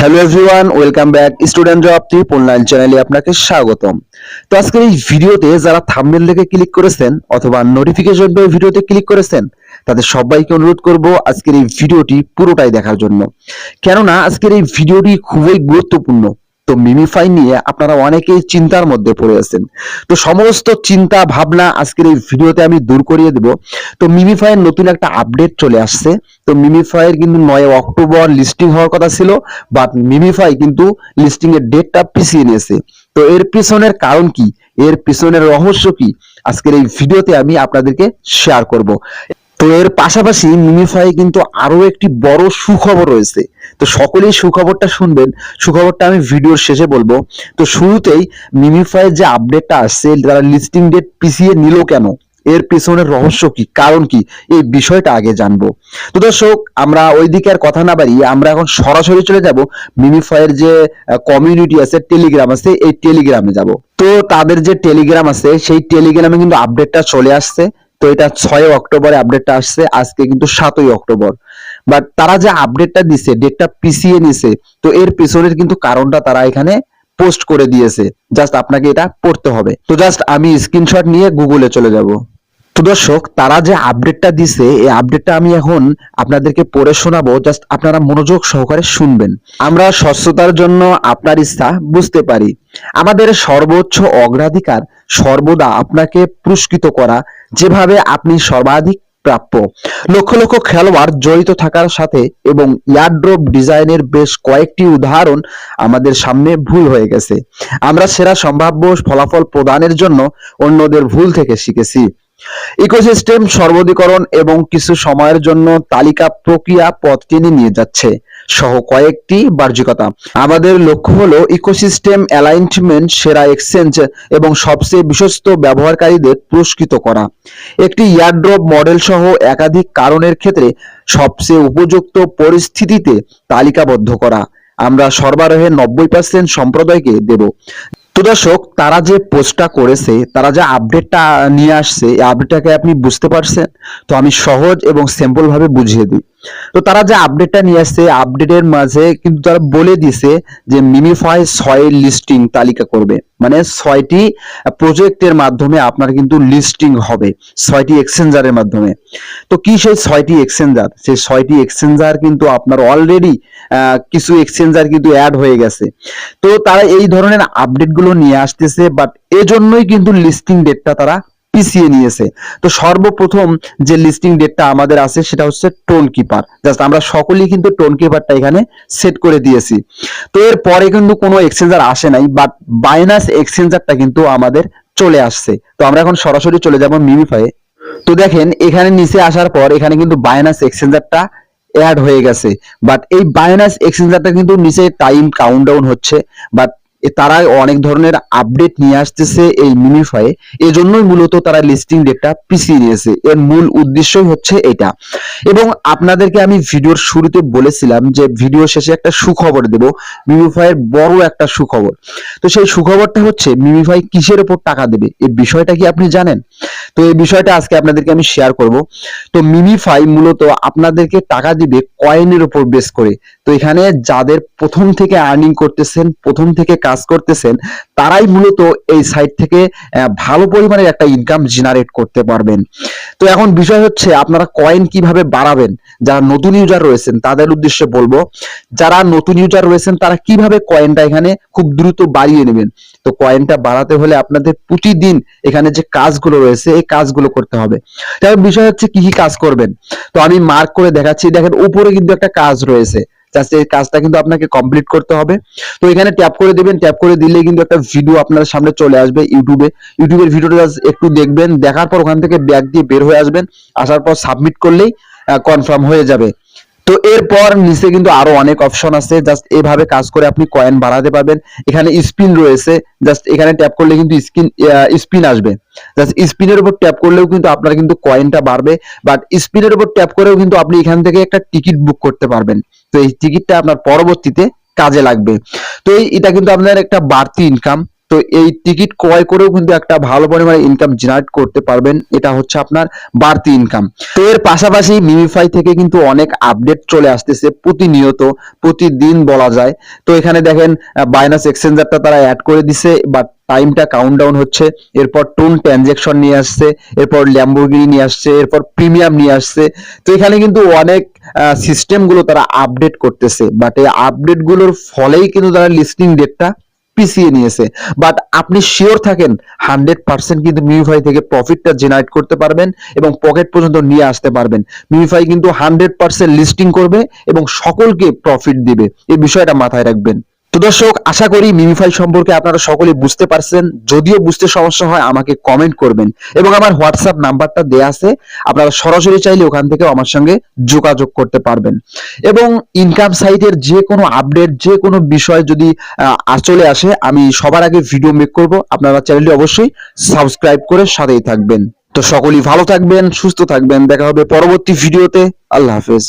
Hello everyone welcome back student job tip online চ্যানেলে আপনাকে স্বাগতম। তো আজকের এই ভিডিওতে যারা থাম্বনেল দেখে ক্লিক করেছেন অথবা নোটিফিকেশন পেয়ে ভিডিওতে ক্লিক করেছেন, তাদের সবাইকে অনুরোধ করব আজকের এই ভিডিওটি পুরোটাই দেখার জন্য। কেননা আজকের এই ভিডিওটি খুবই গুরুত্বপূর্ণ। তো মিমিফাই নিয়ে আপনারা অনেকেই চিন্তার মধ্যে পড়ে আছেন। তো সমস্ত চিন্তা, ভাবনা আজকের এই ভিডিওতে আমি দূর করিয়ে দেব। তো মিমিফাইয়ের নতুন একটা আপডেট চলে আসছে। তো মিমিফাইয়ের কিন্তু নয় অক্টোবর লিস্টিং হওয়ার কথা ছিল বাট মিমিফাই কিন্তু লিস্টিং এর ডেটটা পিছিয়ে নিয়েছে। তো এর পিছনের কারণ কি? এর পিছনের রহস্য কি? আজকের এই ভিডিওতে আমি আপনাদেরকে শেয়ার করব। তো এর পাশাপাশি মিমিফাই কিন্তু আরও একটি বড় সুখবর রয়েছে। তো সকলেই সুখবরটা শুনবেন। সুখবরটা আমি ভিডিওর শেষে বলব। তো শুরুতেই মিমিফাই যে আপডেটটা আসছে তারা লিস্টিং ডেট পিছিয়ে নিল কেন? এর পিছনের রহস্য কি? কারণ কি? এই বিষয়টা আগে জানব। তো দর্শক, আমরা ওইদিকে আর কথা না বাড়িয়ে আমরা এখন সরাসরি চলে যাব মিমিফাইয়ের যে কমিউনিটি আছে টেলিগ্রাম আছে, এই টেলিগ্রামে যাব। তো তাদের যে টেলিগ্রাম আছে, সেই টেলিগ্রামে কিন্তু আপডেটটা চলে আসছে। তো এটা ছয় অক্টোবরে আপডেটটা আসছে। আজকে কিন্তু সাতই অক্টোবর। বাট তারা যে আপডেটটা দিছে ডেটটা পিছিয়ে নিছে, তো এর পিছনের কিন্তু কারণটা তারা এখানে পোস্ট করে দিয়েছে। জাস্ট আপনাকে এটা পড়তে হবে। তো জাস্ট আমি স্ক্রিনশট নিয়ে গুগলে চলে যাব। তো দর্শক, তারা যে আপডেটটা দিছে, এই আপডেটটা আমি এখন আপনাদেরকে পড়ে শোনাবো। জাস্ট আপনারা মনোযোগ সহকারে শুনবেন। আমরা স্বচ্ছতার জন্য আপনার ইচ্ছা বুঝতে পারি। আমাদের সর্বোচ্চ অগ্রাধিকার সর্বদা আপনাকে পুরস্কৃত করা। যেভাবে আপনি সর্বাধিক প্রাপ্য। লক্ষ লক্ষ খেলোয়াড় জড়িত থাকার সাথে এবং ইয়ারড্রপ ডিজাইনের বেশ কয়েকটি উদাহরণ আমাদের সামনে ভুল হয়ে গেছে। আমরা সেরা সম্ভাব্য ফলাফল প্রদানের জন্য অন্যদের ভুল থেকে শিখেছি। ইকোসিস্টেম সর্বদীকরণ এবং কিছু সময়ের জন্য তালিকা প্রক্রিয়া পথ টেনে নিয়ে যাচ্ছে। সহ কয়েকটি বার্ষিকতা আমাদের লক্ষ্য হলো ইকোসিস্টেম অ্যালাইনমেন্ট, সেরা এক্সচেঞ্জ এবং সবচেয়ে বিশ্বস্ত ব্যবহারকারীদের পুরস্কৃত করা। একটি ইয়ারড্রপ মডেল সহ একাধিক কারণের ক্ষেত্রে সবচেয়ে উপযুক্ত পরিস্থিতিতে তালিকাবদ্ধ করা। আমরা সরবরাহের নব্বই পার্সেন্ট সম্প্রদায়কে দেব। তো দর্শক, তারা যে পোস্টটা করেছে, তারা যে আপডেটটা নিয়ে আসছে, এই আপডেটটাকে আপনি বুঝতে পারছেন? তো আমি সহজ এবং সিম্পল ভাবে বুঝিয়ে দিই। তো তারা যে আপডেটটা নিয়ে আসছে আপডেটের মাঝে কিন্তু তারা বলে দিছে যে মিমিফাই ছয় লিস্টিং তালিকা করবে। মানে ছয়টি প্রজেক্টের মাধ্যমে আপনার কিন্তু লিস্টিং হবে, ছয়টি এক্সচেঞ্জারের মাধ্যমে। তো কি সেই ছয়টি এক্সচেঞ্জার সেই ছয়টি এক্সচেঞ্জার কিন্তু আপনার অলরেডি কিছু এক্সচেঞ্জার কিন্তু অ্যাড হয়ে গেছে। তো তারা এই ধরনের আপডেটগুলো নিয়ে আসতেছে বাট এজন্যই কিন্তু লিস্টিং ডেটটা তারা পিছিয়ে নিয়েছে। তো সর্বপ্রথম যে লিস্টিং ডেটটা আমাদের আছে সেটা হচ্ছে টোন কিপার জাস্ট আমরা সকলেই কিন্তু টোন কিপারটা এখানে সেট করে দিয়েছি। তো এর পরে কিন্তু কোনো এক্সচেঞ্জার আসে নাই বাট বাইনাস এক্সচেঞ্জারটা কিন্তু আমাদের চলে আসছে। তো আমরা এখন সরাসরি চলে যাব মিমিফাই তো দেখেন, এখানে নিচে আসার পর এখানে কিন্তু বাইনাস এক্সচেঞ্জারটা অ্যাড হয়ে গেছে। বাট এই বাইনাস এক্সচেঞ্জারটা কিন্তু নিচে টাইম কাউন্ট ডাউন হচ্ছে। বাট তারা অনেক ধরনের আপডেট নিয়ে আসতেছে এই মিনিফাই এজন্যই মূলত তারা লিস্টিং ডেটটা পিছিয়ে নিয়েছে এর মূল উদ্দেশ্যই হচ্ছে এটা। এবং আপনাদেরকে আমি ভিডিওর শুরুতে বলেছিলাম যে ভিডিও শেষে একটা সুখবর দেব। মিমিফাইয়ের বড় একটা সুখবর। তো সেই সুখবরটা হচ্ছে মিমিফাই কিসের উপর টাকা দেবে? এই বিষয়টা কি আপনি জানেন? তো এই বিষয়টা আজকে আপনাদেরকে আমি শেয়ার করব। তো মিমিফাই মূলত আপনাদেরকে টাকা দিবে কয়েনের উপর বেস করে। তো এখানে যাদের প্রথম থেকে আর্নিং করতেছেন, প্রথম থেকে করতেছেন, তারাই মূলত এই সাইট থেকে ভালো পরিমাণের একটা ইনকাম জেনারেট করতে পারবেন। তো এখন বিষয় হচ্ছে, আপনারা কয়েন কীভাবে বাড়াবেন? যারা নতুন ইউজার রয়েছেন, তাদের উদ্দেশ্যে বলব, যারা নতুন ইউজার রয়েছেন, তারা কীভাবে কয়েনটা এখানে খুব দ্রুত বাড়িয়ে নেবেন? তো কয়েনটা বাড়াতে হলে আপনাদের প্রতিদিন এখানে যে কাজগুলো রয়েছে, এই কাজগুলো করতে হবে। তাহলে বিষয় হচ্ছে, কি কি কাজ করবেন? তো আমি মার্ক করে দেখাচ্ছি, দেখেন উপরে কিন্তু একটা কাজ রয়েছে। জাস্ট এই কাজটা কিন্তু আপনাকে কমপ্লিট করতে হবে। তো এখানে ট্যাপ করে দিবেন ট্যাপ করে দিলে কিন্তু একটা ভিডিও আপনার সামনে চলে আসবে ইউটিউবে ইউটিউবের ভিডিওটা একটু দেখবেন, দেখার পর ওখান থেকে ব্যাগ দিয়ে বের হয়ে আসবেন। আসার পর সাবমিট করলেই কনফার্ম হয়ে যাবে। তো এরপর নিচে কিন্তু আরও অনেক অপশন আছে। জাস্ট এভাবে কাজ করে আপনি কয়েন বাড়াতে পারবেন। এখানে স্পিন রয়েছে। জাস্ট এখানে ট্যাপ করলে কিন্তু স্পিন স্পিন আসবে। জাস্ট স্পিনের উপর ট্যাপ করলেও কিন্তু আপনার কিন্তু কয়েনটা বাড়বে। বাট স্পিনের উপর ট্যাপ করেও কিন্তু আপনি এখান থেকে একটা টিকিট বুক করতে পারবেন। তো এই টিকিটটা আপনার পরবর্তীতে কাজে লাগবে। তো এটা কিন্তু আপনার একটা বাড়তি ইনকাম তো এই টিকিট ক্রয় করেও কিন্তু একটা ভালো পরিমাণে ইনকাম জেনারেট করতে পারবেন। এটা হচ্ছে আপনার বাড়তি ইনকাম তো এর পাশাপাশি মিমিফাই থেকে কিন্তু অনেক আপডেট চলে আসতেছে প্রতিনিয়ত, প্রতিদিন বলা যায়। তো এখানে দেখেন বাইনাস এক্সচেঞ্জারটা তারা অ্যাড করে দিছে বাট টাইমটা কাউন্ট ডাউন হচ্ছে। এরপর টোন ট্রানজেকশন নিয়ে আসছে, এরপর ল্যাম্বোর্গিনি নিয়ে আসছে, এরপর প্রিমিয়াম নিয়ে আসছে। তো এখানে কিন্তু অনেক সিস্টেমগুলো তারা আপডেট করতেছে। বাট এই আপডেটগুলোর ফলেই কিন্তু তারা লিস্টিং ডেটটা পিছিয়ে নিয়েছে। বাট আপনি শিওর থাকেন হান্ড্রেড পার্সেন্ট কিন্তু মিউফাই থেকে প্রফিটটা জেনারেট করতে পারবেন এবং পকেট পর্যন্ত নিয়ে আসতে পারবেন। মিউফাই কিন্তু হান্ড্রেড পার্সেন্ট লিস্টিং করবে এবং সকলকে প্রফিট দিবে। এই বিষয়টা মাথায় রাখবেন। তো দর্শক, আশা করি মিমিফাই সম্পর্কে আপনারা সকলে বুঝতে পারছেন। যদিও বুঝতে সমস্যা হয়, আমাকে কমেন্ট করবেন। এবং আমার হোয়াটসঅ্যাপ নাম্বারটা দেয়া আছে, আপনারা সরাসরি চাইলে ওখান থেকে আমার সঙ্গে যোগাযোগ করতে পারবেন। এবং ইনকাম সাইটের যে কোনো আপডেট যে কোনো বিষয় যদি চলে আসে, আমি সবার আগে ভিডিও মেক করব। আপনারা চ্যানেলটি অবশ্যই সাবস্ক্রাইব করে সাথেই থাকবেন। তো সকলেই ভালো থাকবেন, সুস্থ থাকবেন। দেখা হবে পরবর্তী ভিডিওতে আল্লাহ হাফেজ।